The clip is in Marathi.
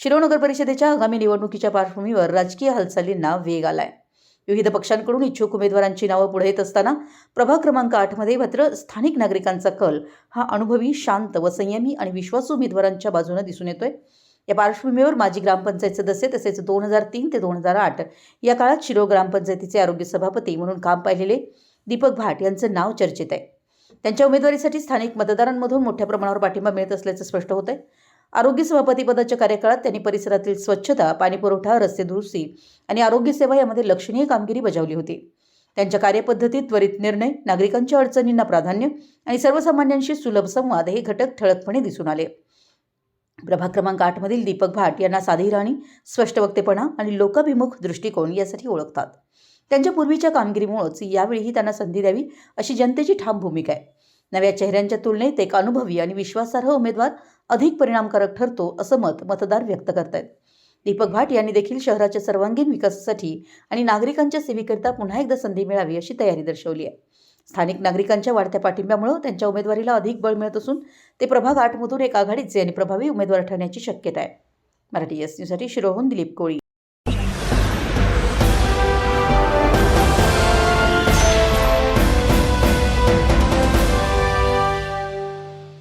शिरो नगर परिषदेच्या आगामी निवडणुकीच्या पार्श्वभूमीवर राजकीय हालचालींना वेग आलाय. विविध पक्षांकडून इच्छुक उमेदवारांची नावं पुढे येत असताना प्रभाग क्रमांक आठमध्ये मात्र स्थानिक नागरिकांचा कल हा अनुभवी शांत व संयमी आणि विश्वासू उमेदवारांच्या बाजूने दिसून येतोय. या पार्श्वभूमीवर माजी ग्रामपंचायत सदस्य तसेच दोन हजार तीन ते दोन हजार आठ या काळात शिरो ग्रामपंचायतीचे आरोग्य सभापती म्हणून काम पाहिलेले दीपक भाट यांचं नाव चर्चेत आहे. त्यांच्या उमेदवारीसाठी स्थानिक मतदारांमधून मोठ्या प्रमाणावर पाठिंबा मिळत असल्याचं स्पष्ट होत आहे आरोग्य सभापतीपदाच्या कार्यकाळात त्यांनी परिसरातील स्वच्छता पाणीपुरवठा रस्ते दुरुस्ती आणि आरोग्य सेवा यामध्ये लक्षणीय कामगिरी बजावली होती. त्यांच्या कार्यपद्धतीत त्वरित निर्णय नागरिकांच्या अडचणींना प्राधान्य आणि सर्वसामान्यांशी सुलभ संवाद हे घटक ठळकपणे दिसून आले. प्रभाग क्रमांक आठमधील दीपक भाट यांना साधी राणी स्पष्ट वक्तेपणा आणि लोकाभिमुख दृष्टिकोन यासाठी ओळखतात. त्यांच्या पूर्वीच्या कामगिरीमुळेच यावेळीही त्यांना संधी द्यावी अशी जनतेची ठाम भूमिका आहे. नव्या चेहऱ्यांच्या तुलनेत एक अनुभवी आणि विश्वासार्ह उमेदवार अधिक परिणामकारक ठरतो असं मत मतदार व्यक्त करतायत. दीपक भाट यांनी देखील शहराच्या सर्वांगीण विकासासाठी आणि नागरिकांच्या सेवेकरिता पुन्हा एकदा संधी मिळावी अशी तयारी दर्शवली आहे. स्थानिक नागरिकांच्या वाढत्या पाठिंब्यामुळे त्यांच्या उमेदवारीला अधिक बळ मिळत असून ते प्रभाग आठमधून एक आघाडीचे आणि प्रभावी उमेदवार ठरण्याची शक्यता आहे. मराठी एस न्यूजसाठी शिरोहून दिलीप कोळी.